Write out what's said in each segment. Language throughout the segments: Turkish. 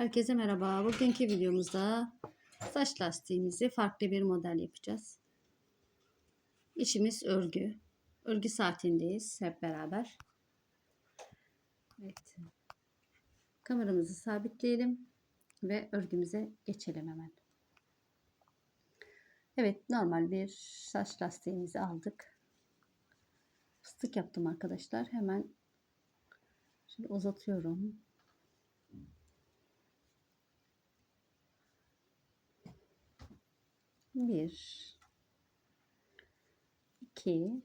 Herkese merhaba. Bugünkü videomuzda saç lastiğimizi farklı bir model yapacağız. İşimiz örgü. Örgü saatindeyiz hep beraber. Evet. Kameramızı sabitleyelim ve örgümüze geçelim hemen. Evet normal bir saç lastiğimizi aldık. Fıstık yaptım arkadaşlar. Hemen şimdi uzatıyorum. Bir, iki,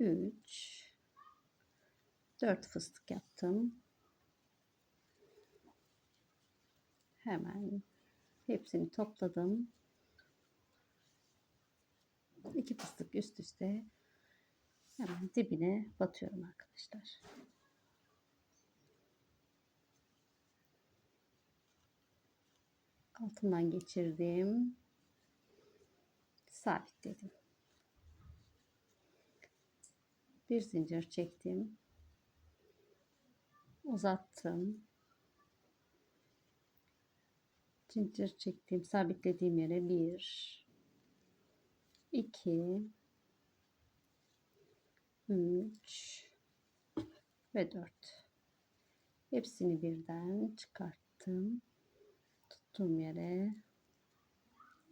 üç, dört fıstık yaptım. Hemen hepsini topladım. İki fıstık üst üste hemen dibine batıyorum arkadaşlar. Altından geçirdim. Sabitledim. Bir zincir çektim. Uzattım. Zincir çektim. Sabitlediğim yere bir, iki, üç ve dört. Hepsini birden çıkarttım tuttuğum yere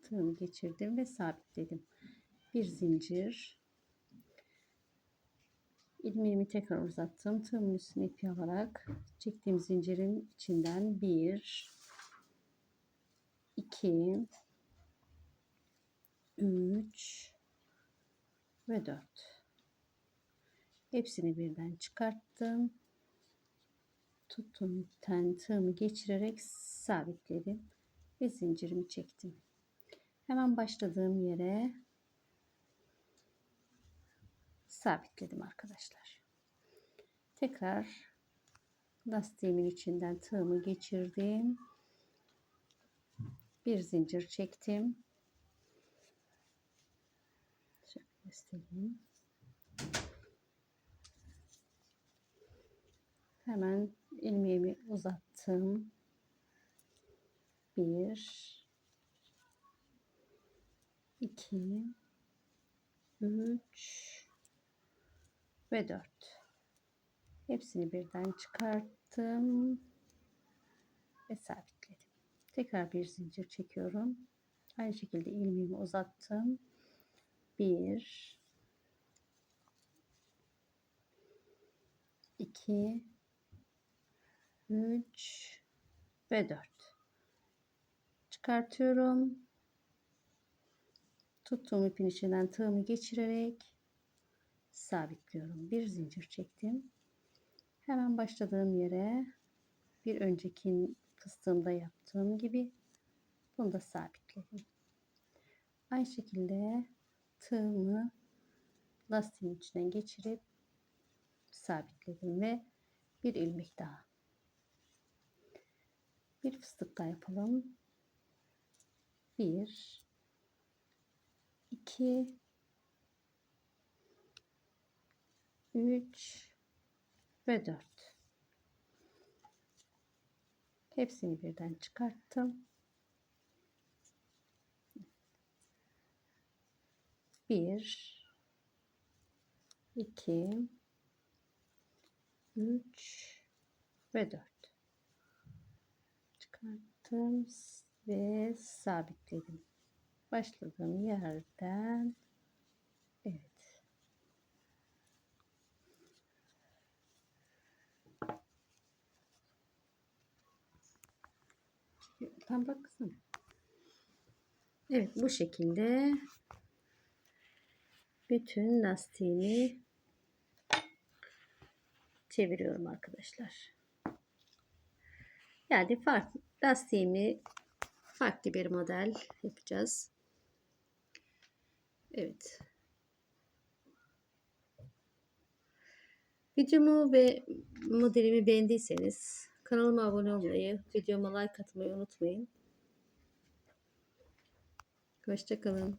tığımı geçirdim ve sabitledim. Bir zincir ilmeğimi tekrar uzattım. Tığımın üstüne ipi alarak çektiğim zincirin içinden bir, iki, üç ve dört. Hepsini birden çıkarttım. Tuttuğum ipten tığımı geçirerek sabitledim ve zincirimi çektim. Hemen başladığım yere sabitledim arkadaşlar. Tekrar lastiğimin içinden tığımı geçirdim. Bir zincir çektim. Şöyle göstereyim. Hemen ilmeğimi uzattım bir, iki, üç ve dört. Hepsini birden çıkarttım ve sabitledim. Tekrar bir zincir çekiyorum. Aynı şekilde ilmeğimi uzattım. Bir, iki, üç ve dört çıkartıyorum. Tuttuğum ipin içinden tığımı geçirerek sabitliyorum. Bir zincir çektim. Hemen başladığım yere bir önceki fıstığımda yaptığım gibi bunu da sabitledim. Aynı şekilde tığımı lastiğin içinden geçirip sabitledim ve bir ilmek daha. Bir fıstık daha yapalım. 1 2 3 ve 4 hepsini birden çıkarttım. 1 2 3 ve 4 çıkarttım ve sabitledim. Başladığım yerden evet. Tam bak kızım. Evet bu şekilde bütün lastiğini çeviriyorum arkadaşlar. Yani farklı lastiğimi farklı bir model yapacağız. Evet. Videomu ve modelimi beğendiyseniz kanalıma abone olmayı, videoma like atmayı unutmayın. Hoşçakalın.